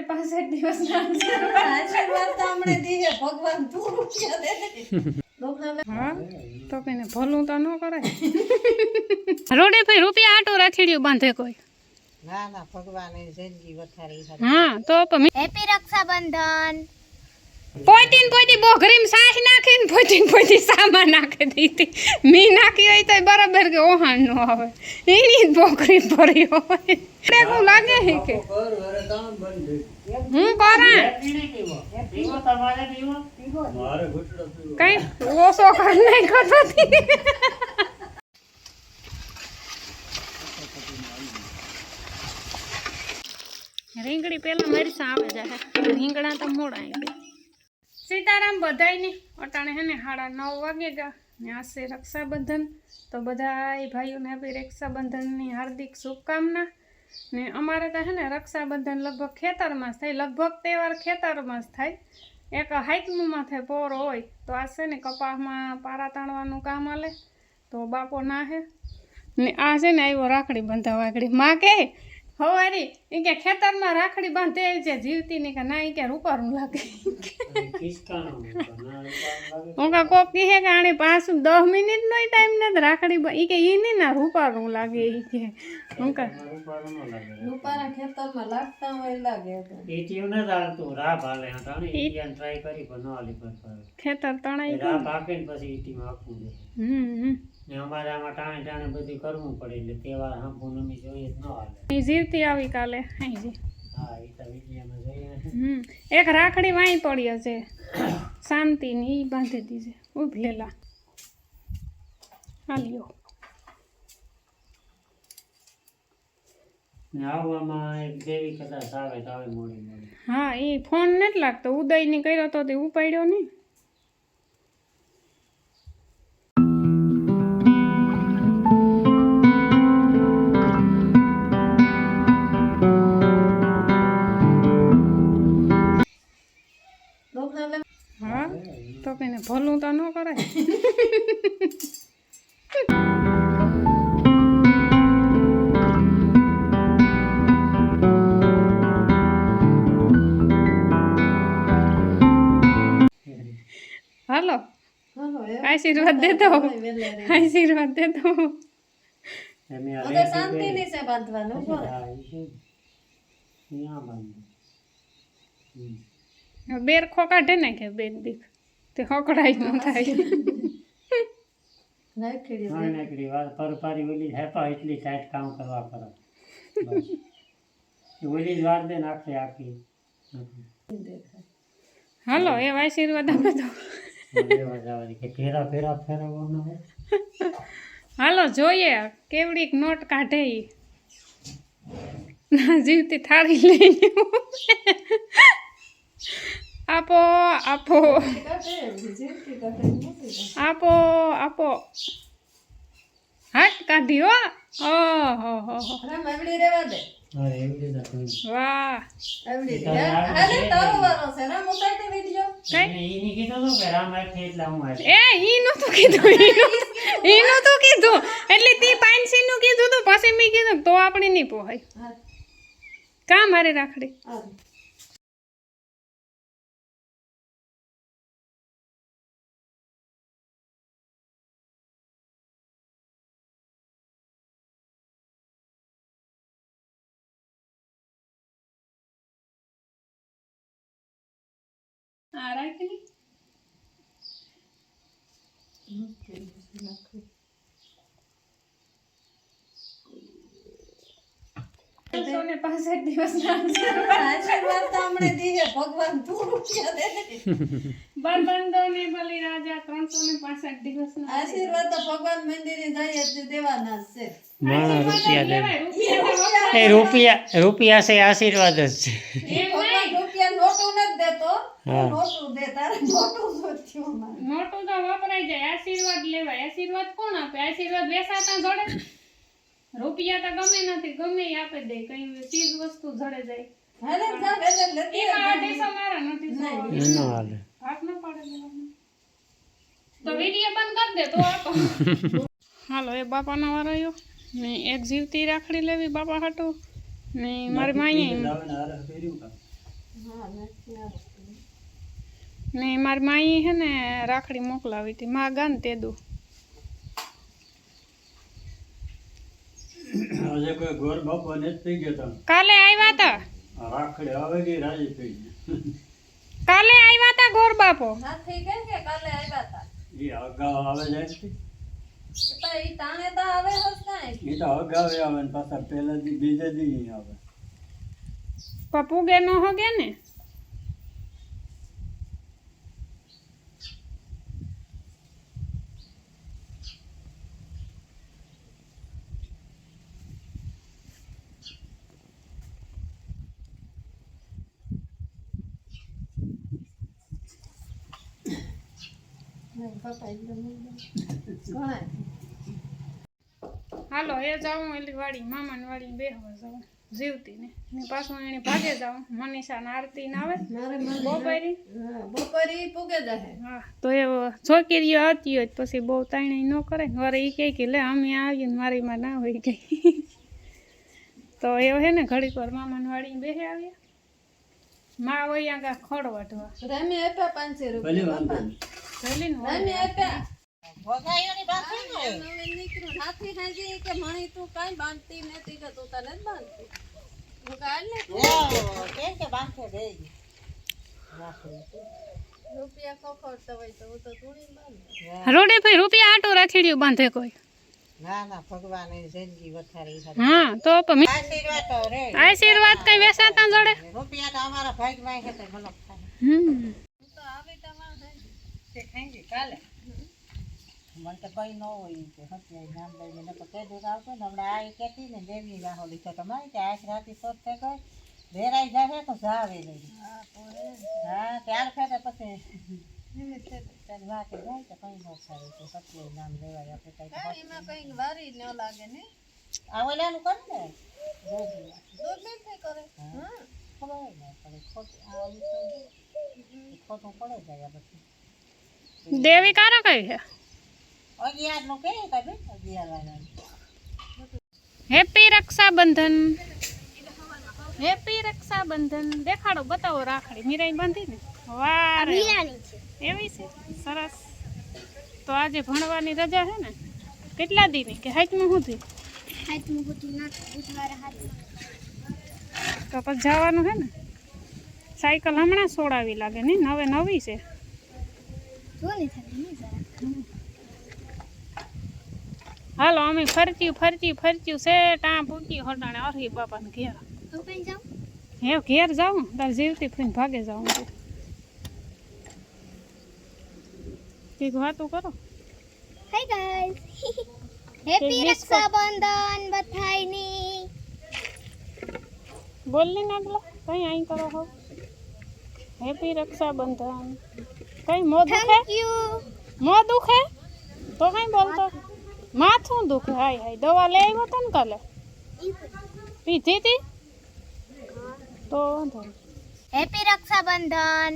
ને પાસઠ દિવસ આશીર્વાદ તો હમણે દીએ ભગવાન તું રૂપિયા દે ને હા તો કઈને ભલું તો ન કરાય રોડે ભાઈ રૂપિયા આટો રાખીડ્યું બાંધે કોઈ. ના ના ભગવાન જિંદગી વધારી હા તો હેપી રક્ષાબંધન. પોઈટીન પોઈટી બોઘરીમ સાસ નાખીને પોઈટીન પોતી સામા નાખી દીધી. મી નાખી હોય તો બરાબર કે ઓહાણ નો આવે. એની જ બોઘરી ભરી હોય. એવું લાગે છે કે? હું કરા કઈ ઓછો કર નહીં કરતો રીંગણી પેલા મરસા આવે જાય રીંગણા તો મોડા સીતારામ બધાયને. અટાણે હે ને સાડા નવ વાગે ગયા ને આશે રક્ષાબંધન. તો બધાય ભાઈઓને આપી રક્ષાબંધનની હાર્દિક શુભકામના. ને અમારે તો હે ને રક્ષાબંધન લગભગ ખેતરમાં જ થાય. લગભગ તહેવાર ખેતરમાં જ થાય. એક હાઈકનું માથે પોર હોય. તો આ છે ને કપાસમાં પારા તાણવાનું કામ આલે. તો બાપો ના હે ને આ છે ને આવ્યો રાખડી બંધાવા આગળ. માં કે હવારી? એ કે ખેતરમાં રાખડી બાંધે છે જીવતી ને કે ના એ કે રૂપારું લાગે. હું કા કોક કહે કે આણે પાંચ દસ મિનિટ નો ટાઈમ નથી રાખડી બા- ઈ કે ઈ નહીં ના રૂપારું લાગે ઈ કે. હું કે રૂપારા ખેતરમાં લાગતા હોય લાગે તો. ખેતર તણાઈ ગયું. હમ હમ. અમારે આમાં ટાણે ટાણે બધું કરવું પડે એટલે તહેવાર હાંફું નમી જોઈએ ન હાલે. જીવતી આવી કાલે. અહીં એ હમ એક રાખડી વાઈ પડી હશે. શાંતિની ઈ બાંધી દીધી ઉભલેલા હાલ્યો ને હા એ ફોન નથી લાગતો. ઉદયની કર્યો તો તે ઉપાડ્યો નહીં. તો ભલું તો ન કરાય. હાલો. આશીર્વાદ દેતો વહેલા આશીર્વાદ દેતો હવે શાંતિની છે બાંધવાનું. બેર ખો કાઢે નાખે બેન દીક? તે હકડાઈ ન થાય. નાખી દે. નાની નાકડી વાત પરપારી ઓલી હેપા એટલી ટાઈટ કામ કરવા કરે ઓલી જ વાર દે નાખે આખી. હાલો એ આશીર્વાદ આપે તો. ફેરા ફેરા ફેરવવાનો હાલો જોઈએ કેવડીક નોટ કાઢે ઈ. ના જીવતી થાળી લઈને. આપો આપો. આપો આપો હાટ કાઢી હો. ઓહો હો હો રહેવા દે વાહ. એ ઈ નતું કીધું ઈનું ઈનું તો કીધું. એટલે તી પાંચસી નું કીધું તો પછી મેં કીધું તો આપણે નહીં પોહાય. કા મારે રાખડી? હા આ રાખી ત્રણસો પાસઠ દિવસ આશીર્વાદ તો હમણે દીએ ભગવાન તું રૂપિયા દે. ને. ને બલી રાજા ત્રણસો ને પાસઠ દિવસ આશીર્વાદ તો ભગવાન મંદિરે જાય દેવાના છે. રૂપિયા દે એ રૂપિયા રૂપિયા છે આશીર્વાદ જ છે. નોટું નથી દેતો નોટું દે? નોટું જોઈતું નોટું તો વપરાઈ જાય આશીર્વાદ લેવાય. આશીર્વાદ કોણ આપે? આશીર્વાદ વેસાતા જોડે. રૂપિયા તો ગમે નથી. ગમે આપે દે. કઈ ચીજ વસ્તુ જડે જાય. હાલે જાવ એટલે લેતી અઢીસો મારા નથી સો એ ન હાલે ભાગ ન પાડે તો વીડિયો બંધ કરી દે તો આપો. હાલો એ બાપાનો વારો આવ્યો ને એક જીવતી રાખડી લેવી બાપા હાટું. ને મારી માઈએ. ને મારી માઈ હે ને રાખડી મોકલાવી હતી. મા ગાન તે દુ. આજે કોઈ ગોર બાપો ને થઈ ગયો કાલે આવ્યા તા? રાખડી આવે ગઈ રાજી થઈ ગઈ કાલે આવ્યા તા ગોર બાપો? નથી કેમ કે કાલે આવ્યા હતા એ અગાઉ આવે જાય છે? તો ઈ તાણે તો આવે હસ કાઈ. એ તો અગાઉ આવે ને પાછા પહેલા દી બીજે દી આવે. પપ્પુ ગે નો હોગે ને? હાલો એ જાઉં એલી વાડી મામાની વાડી બેહવા જાઉં. જીવતી ને. ને પાછું એને ભાગે જાવ. મનીષા ને આરતી ને આવે. બપોરી? બપોરી પૂગે જાહે. હા. તો એ છોકરીઓ આવતી હોય પછી બહુ તાણી ન કરે. ને એ કહે કે લે અમે આવીએ ને મારી માં ના હોય ગઈ તો એ હે ને ઘડીક વાર મામાને વાળી બેહે આવ્યા. માં હોય આગા ખડ વાટવા રામી આપ્યા પાંચસો રૂપિયા ભલે ને. આપ્યા. નવે નીકળ્યું. હાથી હાજી કે મણી તું કાંઈ બાંધતી નથી કે તું તને જ બાંધતી. હું કાલ ને રૂપિયા ખોખરતા હોય તો હું તો તુણી બાંધું. રોડે ભાઈ રૂપિયા આટો રાખીડ્યું બાંધે કોઈ. ના ના ભગવાન જિંદગી વધારી હા તો પણ આશીર્વાદ તો રે. આશીર્વાદ કઈ વેસાતા જોડે? રૂપિયા તો અમારા ભાગમાં છે તો મનો હમ. તો આવી તમારે હાજી. તે કાલે? મને તો કઈ ન હોય કે હત્યા નામ લઈને તો કહી દૂર આવતો ને. હમણાં આ કહેતી ને દેવી રાહો લીધો તો મારી કે આજ રાતે શોધ થઈ ગઈ. વેરાઈ જાહે તો જાવે નહીં. હા ત્યાર ફેરે પછી વાત વાતે જાય તો કઈ ન થાય તો સત્ય નામ લેવાય આપણે કઈ કંઈક વારી ન લાગે ને. આ ઓલાનું કર ને કરે. હા. ખબર ન પડે. ખોટું આ ઓલું ખોટું પડે જાય પછી દેવી કારા કઈ છે? હેપી રક્ષાબંધન. હેપી રક્ષાબંધન. દેખાડો બતાવો રાખડી. મીરાઈ બાંધી ને વાહ એવી છે? સરસ. તો આજે ભણવાની રજા છે ને? કેટલા દીની કે હાથમાં સુધી તો પછી જવાનું છે ને? સાયકલ હમણાં સોડાવી લાગે ને? નવે નવી છે. હાલો અમે ફરચ્યું ફરચ્યું ફરચ્યું છે ટાં પૂક્યું હટાણે અરહી બાપાને ઘેર. હે ઘેર જાઉં? તાર જીવતી ફઈને ભાગે જાઉં છે કંઈક વાતું કરો. Hi guys happy Miss call. Rakshabandhan બધાયની. બોલની નાગલા કઈ અહીં કરો હો? હેપી રક્ષાબંધન. કઈ મો દુખે? થેન્ક યુ મો દુખે? તો કઈ બોલતો. માથું દુખે. હાય હાય દવા લઈ આવ્યો તો ને કાલે? પીધી હતી તો વાંધો. હેપી રક્ષાબંધન.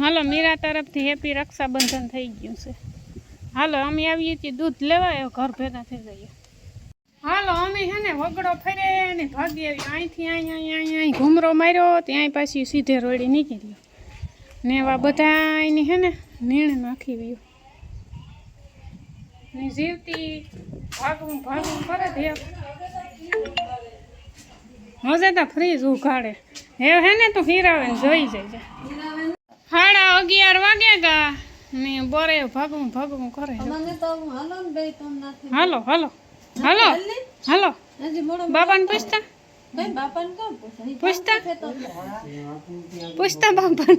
હાલો મીરા તરફથી હેપી રક્ષાબંધન થઈ ગયું છે. હાલો અમે આવીએ છીએ દૂધ લેવા ઘર ભેગા થઈ જઈએ. હાલો અમે છે ને વગડો ફરે ને ભાગી આવી. અહીંથી અહીં અહીં અહીં અહીં ઘૂમરો માર્યો ત્યાં પાછી સીધે રોડી નીકળ્યો ને એવા બધા એની છે ને નીણ નાખી ગયો. ને જીવતી ભાગવું ભાગવું કરે ધે મજા તો ફ્રીજ ઉઘાડે. હે હે ને તું હીરાવે જોઈ જાય સાડા અગિયાર વાગે ગા ને બોરે ભાગવું ભાગવું કરે હાલો ને હાલો હાલો. હાલો બાપા ને પૂછતા? પૂછતા? પૂછતા બાપા તો.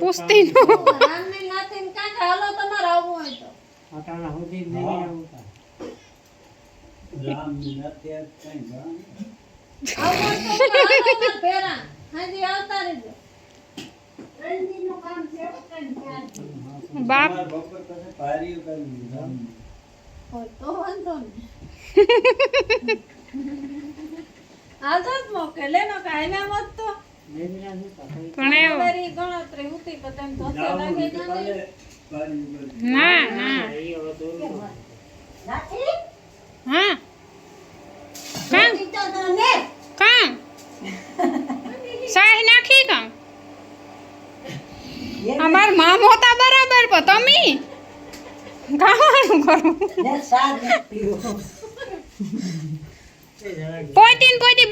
પૂછતા નો. રામની નાથીને હાલો તમારે આવવું હોય તો. અટાણા સુધી નહીં આવું કાંઈ. રામ નથી જાણ. આવવું હોય તો હાલો મારા ભેરા. હાજી આવતા રહેજો. બાપ. તમારે બપોર પછી પારીઓ કરી દીધા. હોય તો વાંધો નહીં. આવતો જ મોકે નો કે આવ્યા મત તો. પણ એવું. મારી ગણતરી ઉતી બધાને ધોતે લાગે કરી. ના ના હા કામ? કામ? સાહ નાખી કામ? અમાર મામ હતા બરાબર પણ તમે? ગાવાનું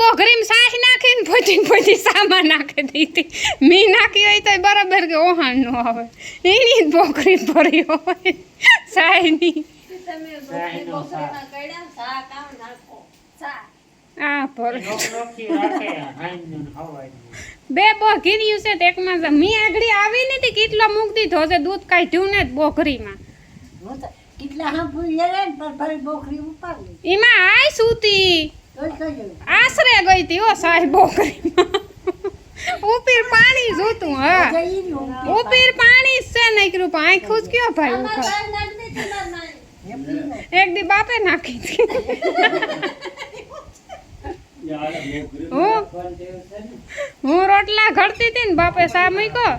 બોઘરીમ સાસ નાખીને પોઈટીન પોઈટી સામા નાખી દીધી. મી નાખી હોય તો બરાબર કે ઓહાણ નો આવે. એની જ ભરી હોય. સાયની. ભર. હવાઈનું. બે બોઘીર્યું છે તે એકમાં મી આગળી આવી નથી કેટલો મૂક દીધો છે દૂધ કાઢ્યું ને બોકરીમાં હું કેટલા સાંભળ્યું યારે ને પણ ફરી બોકરી ઉપાડી એમાં આય સૂતી. આશરે ગઈ હતી ઓ સાહેબ બોઘરીમાં ઉપીર પાણી જોતું હા. ઉપીર પાણી છે નીકળ્યું પણ આંખ જ કયો ભાઈ ઉખા. એક દી બાપે નાખી હતી હું પણ તે છે ને હું રોટલા ઘડતી હતી ને બાપે સા મૂક્યો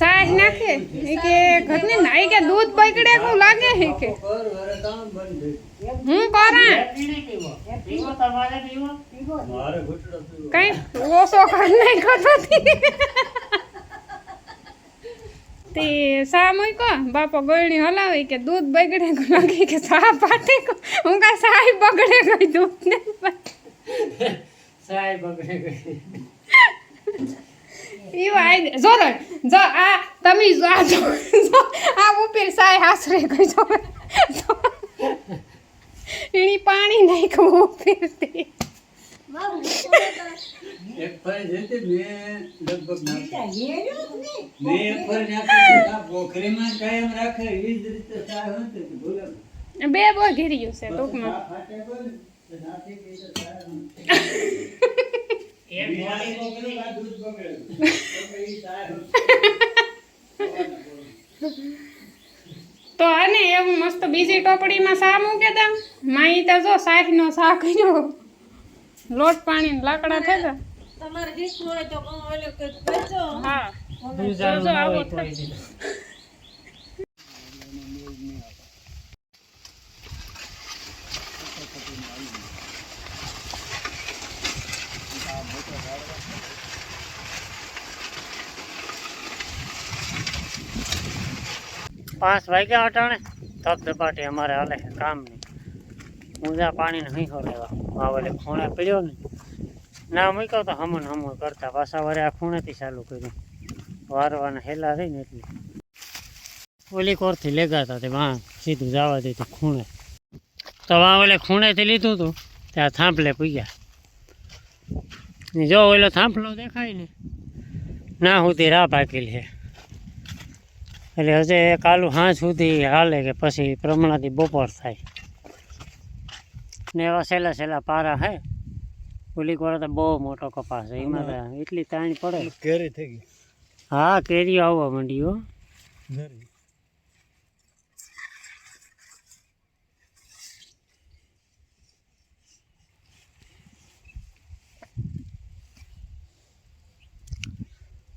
સાસ નાખે ઈ કે, ઘરની ના ઈ કે દૂધ બગડે કો લાગે હી કે કર વરે કામ બંધ હું કરા એ પીણી પીવો. પીવો તમારે પીવો? પીવો ને. મારે ઘૂંટડો પીવો કઈ ઓછો કર નહીં કરતો તે સા મૂક્યો, બાપા ગોળણી હલાવી કે, દૂધ બગડે કો લાગે કે સા પાટે કો હું કા, સાઈ બગડે ગઈ દૂધ ને સાહેબ જો આ તમે જો આ જો આ ઉપર સાય હાસરે ગઈ જો. એની પાણી નાખ્યું ઉપર તે મારું બોકરી તો એક ફરી જતી મેં લગભગ નાખી ત્યાં નહીં. મેં એક ફરી નાખી પોખરીમાં કાયમ રાખે એ જ રીતે સાર હતી ભૂલે. બે બો ઘેર્યું છે ટૂંકમાં. ને તો આને એવું મસ્ત બીજી ટોપડીમાં શા મૂકે તા? માઈ તો જો શાકનો સા કર્યો લોટ પાણી લાકડા લાકડા થયા તમારે હિસ્સો હોય તો હા. જો આવો પાંચ વાગ્યા અટાણે ધબધબાટી અમારે હાલે છે કામની ઊંધા પાણીને હંખો લેવા. આ વડે ખૂણે પડ્યો ને ના મૂક્યો તો હમણ હમણ કરતા પાછા વરે આ ખૂણેથી ચાલુ કર્યું. વારવાના હેલા રહી ને એટલે. ઓલી કોરથી લેગાતા તે વાં સીધું જવા દીધું ખૂણે. તો વાં ઓલે ખૂણેથી લીધું હતું ત્યાં થાંભલે પૂગ્યા. ને જો ઓલો થાંભલો દેખાય ને, ના સુધી રાહ પાકેલી છે એટલે હજે કાલું હાંજ સુધી હાલે કે પછી પ્રમાણથી બપોર થાય. ને એવા સહેલા સહેલા પારા હે. ઓલી કોર તો બહુ મોટો કપાસ છે. એમાં તો એટલી તાણી પડે. કેરી થઈ ગઈ. હા કેરીઓ આવવા માંડી હો. ધરી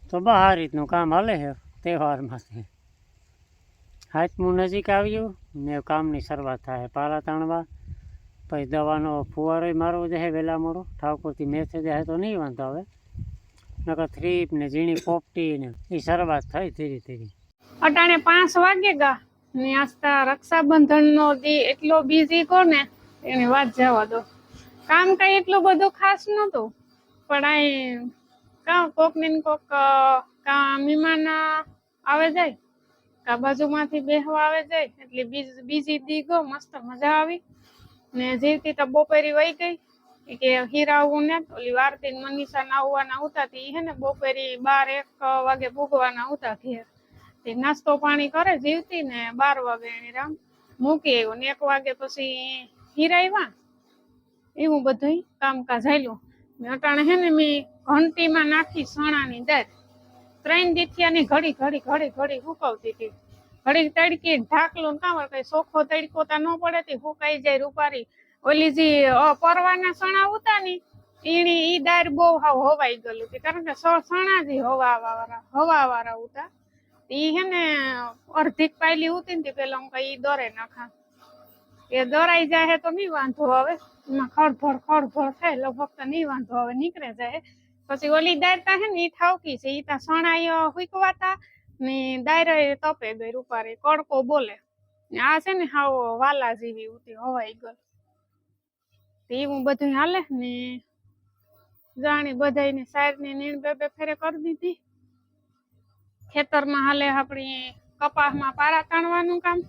તો બસ આ રીતનું કામ હાલે છે તહેવારમાંથી. હાથમું નજીક આવ્યું, ને કામની શરૂઆત થાય પાલા તાણવા. પછી દવાનો ફુવારોય મારવો જશે વહેલા મોડો. ઠાકોરથી મેથે જાય તો નહીં વાંધો આવે. નકર થ્રીપ ને ઝીણી પોપટી ને એ શરૂઆત થઈ ધીરે ધીરે. અટાણે પાંચ વાગે ગા. ને આસ્તા રક્ષાબંધનનો દી એટલો બિઝી કો ને, એની વાત જવા દો. કામ કઈ એટલું બધું ખાસ નહોતું, પણ આ કોક ને કોક કામ મહેમાન આવે જાય. કા બાજુમાંથી બેહવા આવે જાય એટલે બીજ- બીજી દી ગો મસ્ત મજા આવી. ને જીવતી તો બપોરી વહી ગઈ કે હીરા આવું ને, ઓલી વારતી મનીષા ના આવવાના ઉતા તી હે ને બપોરી બાર એક વાગે ભૂગવાના આવતા ઘેર તે નાસ્તો પાણી કરે જીવતી ને બાર વાગે એની રામ મૂકી આવ્યો. ને એક વાગે પછી હીરા આવ્યા. એવું બધું કામકાજ હાલ્યું. મેં અટાણે હે ને મેં ઘંટીમાં નાખી સણાની દાળ. ત્રણ દીઠિયાની ઘડી ઘડી ઘડી ઘડી સુકવતી હતી. ઘડી તડકી, ઢાકલું કામ કઈ સોખો તડકો તા ન પડે તે સુકાઈ જાય રૂપારી. ઓલી જે પરવાના સણા ઉતા ની, ઈણી ઈ દાર બહુ હાવ હવાઈ ગયેલું હતી. કારણ કે સણા જે હવા વાળા હવા વાળા ઉતા, ઈ હે ને અડધીક પાયલી ઉતી ને પેલા હું કઈ દોરે નાખા. એ દોરાઈ જાય તો નહીં વાંધો હવે એમાં ખડભડ ખડભડ થાય એટલે ફક્ત નહીં વાંધો હવે નીકળે જાય પછી ઓલી દાળ તા હે ને થાવકી ઠાવકી છે, ઈ તા સણાય હુકવાતા ને દાયરો તપે ગઈ રૂપારે કડકો બોલે. આ છે ને હાવ વાલા જેવી ઉતી હવાઈ ગલ તે એવું બધું હાલે ને જાણી સાઈડ ને નીણ બે બે ફેરે કરી દીધી. ખેતરમાં હાલે આપણી કપાસમાં પારા તાણવાનું કામ.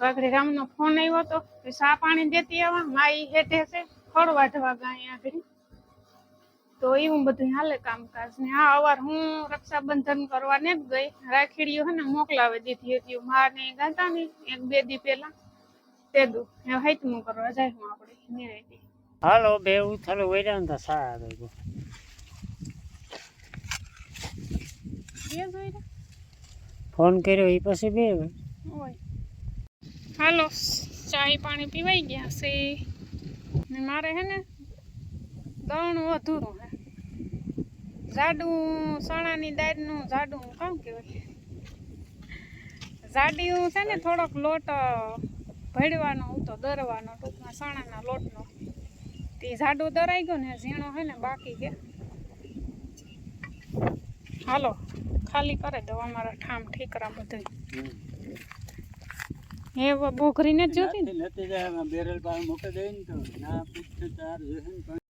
વાઘરી રામનો ફોન આવ્યો કે સા પાણી દેતી આવા? માઈ હેઠે છે ફળ વાઢવા ગાય આગળ તો એવું બધું હાલે કામકાજ ને હા અવાર હું રક્ષાબંધન કરવા ને જ ગઈ. રાખીડીઓ હે ને મોકલાવી દીધી હતી. માર ને ગાતા ને એક બે દી પેલા તે દુ એ હાઈતમું કરવા જાય હું આપણે નિરાયતી હાલો બે ઉથલું વૈરા ને તો સારા ગયો. બે જોઈ ફોન કર્યો એ પછી બે હાલો ચાય પાણી પીવાઈ ગયા છે. ને મારે હે ને દવણું અધૂરું હે. જાડું સણાની દાળનું જાડું કામ કહેવાય? જાડિયું છે ને થોડોક લોટ ભેડવાનો ભેળવાનો હતો દરવાનો ટૂંકમાં સણાના લોટનો. તે જાડું દરાઈ ગયો ને ઝીણો છે ને બાકી કે હાલો ખાલી કરે દો અમારા ઠામ ઠીકરા બધું. એ બોઘરીને જ જોતી ને? બેરલ પાસે મૂકી દઈ ને તો. ના પૂછે ચાર જોશે ને પણ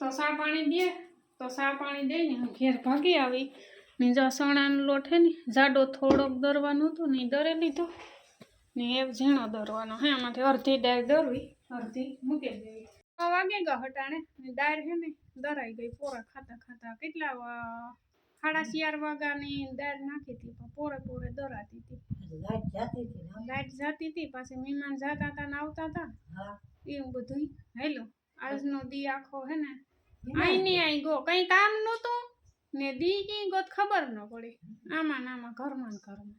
તો સા પાણી દે તો સા પાણી દઈને ઘેર ભાગી આવી. ને જો સણાનો લોટ હે ને જાડો થોડોક દરવાનો હતો ને દરે લીધો. ને એ ઝીણો દરવાનો. હે આમાંથી અડધી દાળ દરવી અડધી મૂકી દેવી. વાગે ગયો હટાણે. ને દાળ હે ને દરાઈ ગઈ. પોરા ખાતા ખાતા કેટલા સાડા ચાર વાગ્યાની દાળ નાખી હતી પણ પોરે પોરે દરાતી હતી. લાઈટ જાતી હતી પાછી મહેમાન જતા હતા ને આવતા હતા એવું બધું હેલો. આજનો દી આખો હે ને આઈ ની આઈ ગો કઈ કામ નહોતું. ને દી કી ગોત ખબર ન પડી. આમાં ને આમાં ઘરમાં ને ઘરમાં.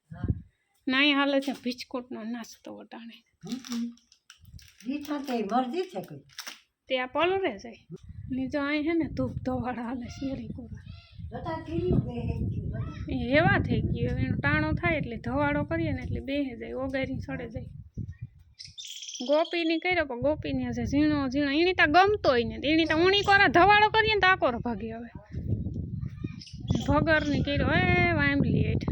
નાઈ હાલે છે બિસ્કુટનો નાસ્તો વટાણે. તે મરજી છે કોઈ. તે આ પલરે છે. નીચો અહીં છે ને ધૂપ ધોવાળા હાલે શેરી કોરા. એવા થઈ ગયો. એનો ટાણો થાય એટલે ધવાડો કરીએ ને એટલે બેહે જાય ઓગારી સડે જાય. ગોપીની કર્યો પણ ગોપીની હશે ઝીણો ઝીણો. એની તા ગમતો હોય ને. એની તા ઉણી કોરા ધવાડો કરીએ ને તો આકોર ભાગી હવે. ભગરની કર્યો, એ વાંબલી એઠ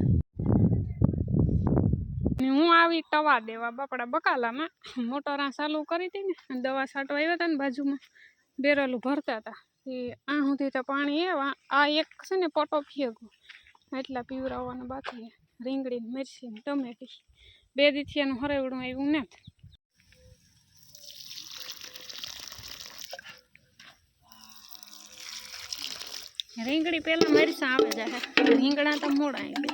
ને હું આવી તવા દેવા બાપડા બકાલામાં. મોટરા ચાલુ કરી હતી ને. દવા છાંટવા આવ્યા હતા ને બાજુમાં. બેરલું ભરતા હતા એ આ સુધી તો પાણી એવા આ એક છે ને પટો ફેગો એટલા પીવરાવવાનું બાકી. રીંગણી ને ટમેટી. બે દીથી એનું હરેવડું આવ્યું નથી. રીંગણી પહેલાં મરચાં આવે છે. રીંગણા તો મોડા આવી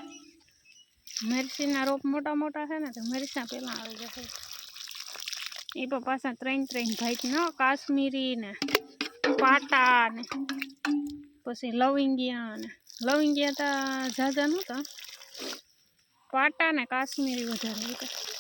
મરચીના રોપ મોટા મોટા છે ને, તો મરચાં પહેલાં આવી જશે. એ પણ પાછા ત્રણ ત્રણ ભાઈ ન, કાશ્મીરી ને, પાટા ને, પછી લવિંગિયા ને. લવિંગિયા તો ઝાઝા નહોતા. પાટા ને કાશ્મીરી વધારે હતા